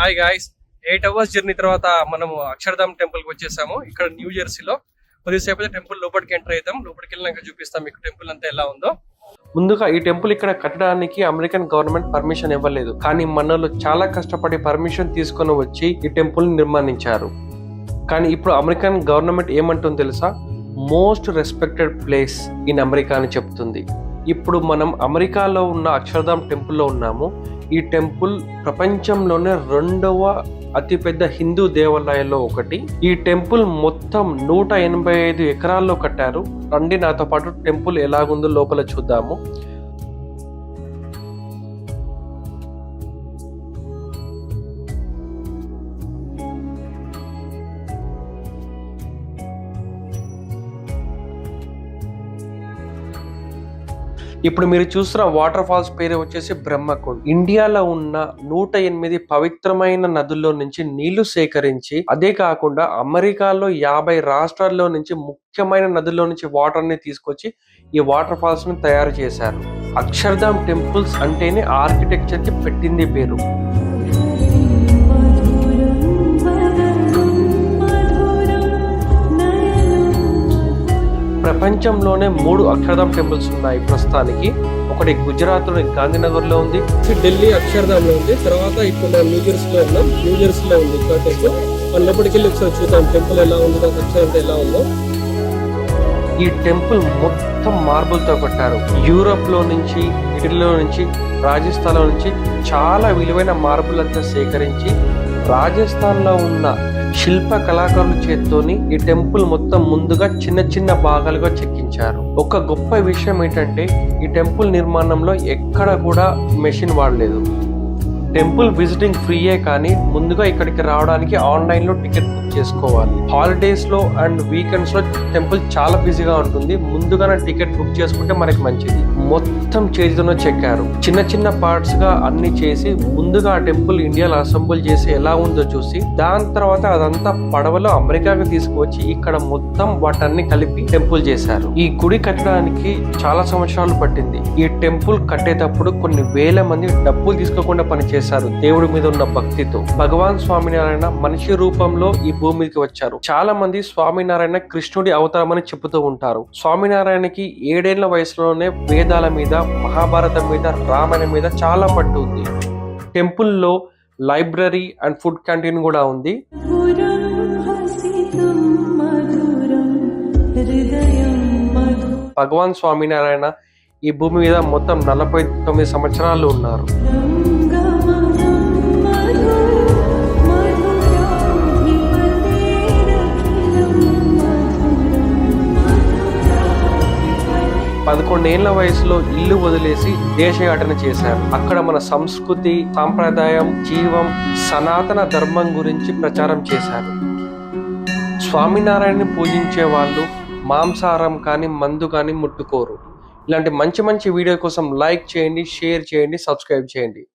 Hi guys eight hours journey తర్వాత మనము అక్షరధామ్ టెంపుల్కి వచ్చేసాము. ఇక్కడ న్యూ జెర్సీలో కొద్దిసేపు అయితే టెంపుల్ లోపలికి ఎంటర్ అవుతాం. లోపలికి వెళ్ళినాక చూపిస్తాం మీకు టెంపుల్ అంతా ఎలా ఉందో. ముందుగా ఈ టెంపుల్ ఇక్కడ కట్టడానికి అమెరికన్ గవర్నమెంట్ పర్మిషన్ ఇవ్వలేదు. కానీ మనలో చాలా కష్టపడి పర్మిషన్ తీసుకొని వచ్చి ఈ టెంపుల్ నిర్మాణించారు. కానీ ఇప్పుడు అమెరికన్ గవర్నమెంట్ ఏమంటుంది తెలుసా? Most respected place in America అని చెప్తుంది. ఇప్పుడు మనం అమెరికాలో ఉన్న అక్షరధామ్ టెంపుల్లో ఉన్నాము. ఈ టెంపుల్ ప్రపంచంలోనే రెండవ అతిపెద్ద హిందూ దేవాలయాల్లో ఒకటి. ఈ టెంపుల్ మొత్తం నూట ఎనభై ఐదు ఎకరాల్లో కట్టారు. రండి నాతో పాటు టెంపుల్ ఎలాగుందో లోపల చూద్దాము. ఇప్పుడు మీరు చూసిన వాటర్ ఫాల్స్ పేరు వచ్చేసి బ్రహ్మకుండ్. ఇండియాలో ఉన్న నూట ఎనిమిది పవిత్రమైన నదుల్లో నుంచి నీళ్ళు సేకరించి అదే కాకుండా అమెరికాలో యాభై రాష్ట్రాల్లో నుంచి ముఖ్యమైన నదుల్లో నుంచి వాటర్ని తీసుకొచ్చి ఈ వాటర్ ఫాల్స్ని తయారు చేశారు. అక్షర్ధామ్ టెంపుల్స్ అంటేనే ఆర్కిటెక్చర్కి పెట్టింది పేరు. ప్రపంచంలోనే మూడు అక్షరధామ్ టెంపుల్స్ ఉన్నాయి ప్రస్తుతానికి. ఒకటి గుజరాత్లోని గాంధీనగర్లో ఉంది ఢిల్లీ అక్షరధామ్లో ఉంది. తర్వాత ఇప్పుడు మనం న్యూ జెర్సీ లో ఉన్నాం. న్యూ జెర్సీ లో ఉంది ఇక్కడ టెంపుల్ మన లోపలికి వెళ్ళి ఒకసారి చూద్దాం. టెంపుల్ ఎలా ఉంది దాని ఎలా ఉందో. ఈ టెంపుల్ మొత్తం మార్బుల్తో కట్టారు. యూరోప్లో నుంచి ఇటలీలో నుంచి రాజస్థాన్లో నుంచి చాలా విలువైన మార్బుల్ అంతా సేకరించి రాజస్థాన్లో ఉన్న శిల్ప కళాకారుల చేత్తోని ఈ టెంపుల్ మొత్తం ముందుగా చిన్న చిన్న భాగాలుగా చెక్కించారు. ఒక గొప్ప విషయం ఏంటంటే ఈ టెంపుల్ నిర్మాణంలో ఎక్కడ కూడా మెషిన్ వాడలేదు. టెంపుల్ విజిటింగ్ ఫ్రీయే కానీ ముందుగా ఇక్కడికి రావడానికి ఆన్లైన్లో టికెట్ బుక్ చేసుకోవాలి. హాలిడేస్లో అండ్ వీకెండ్స్లో టెంపుల్ చాలా బిజీగా ఉంటుంది. ముందుగానే టికెట్ బుక్ చేసుకుంటే మనకి మంచిది. మొత్తం చేతితోనే చెక్కారు. చిన్న చిన్న పార్ట్స్గా అన్ని చేసి ముందుగా ఆ టెంపుల్ ఇండియాలో అసెంబుల్ చేసి ఎలా ఉందో చూసి దాని తర్వాత అదంతా పడవలో అమెరికాకి తీసుకువచ్చి ఇక్కడ మొత్తం వాటన్ని కలిపి టెంపుల్ చేశారు. ఈ గుడి కట్టడానికి చాలా సంవత్సరాలు పట్టింది. ఈ టెంపుల్ కట్టేటప్పుడు కొన్ని వేల మంది డబ్బులు తీసుకోకుండా చేశారు. దేవుడి మీద ఉన్న భక్తితో. భగవాన్ స్వామినారాయణ మనిషి రూపంలో ఈ భూమి మీదకి వచ్చారు. చాలా మంది స్వామినారాయణ కృష్ణుడి అవతారమని చెబుతూ ఉంటారు. స్వామినారాయణకి ఏడేళ్ళ వయసులోనే వేదాల మీద మహాభారతం మీద రామాయణం మీద చాలా పట్టు ఉంది. టెంపుల్లో లైబ్రరీ అండ్ ఫుడ్ క్యాంటీన్ కూడా ఉంది. భగవాన్ స్వామినారాయణ ఈ భూమి మీద మొత్తం నలభై తొమ్మిది సంవత్సరాలు ఉన్నారు. పదకొండేళ్ళ వయసులో ఇల్లు వదిలేసి దేశయాటన చేశారు. అక్కడ మన సంస్కృతి సాంప్రదాయం జీవం సనాతన ధర్మం గురించి ప్రచారం చేశారు. స్వామినారాయణని పూజించే వాళ్ళు మాంసాహారం కానీ మందు కానీ ముట్టుకోరు. ఇలాంటి మంచి మంచి వీడియో కోసం లైక్ చేయండి షేర్ చేయండి సబ్స్క్రైబ్ చేయండి.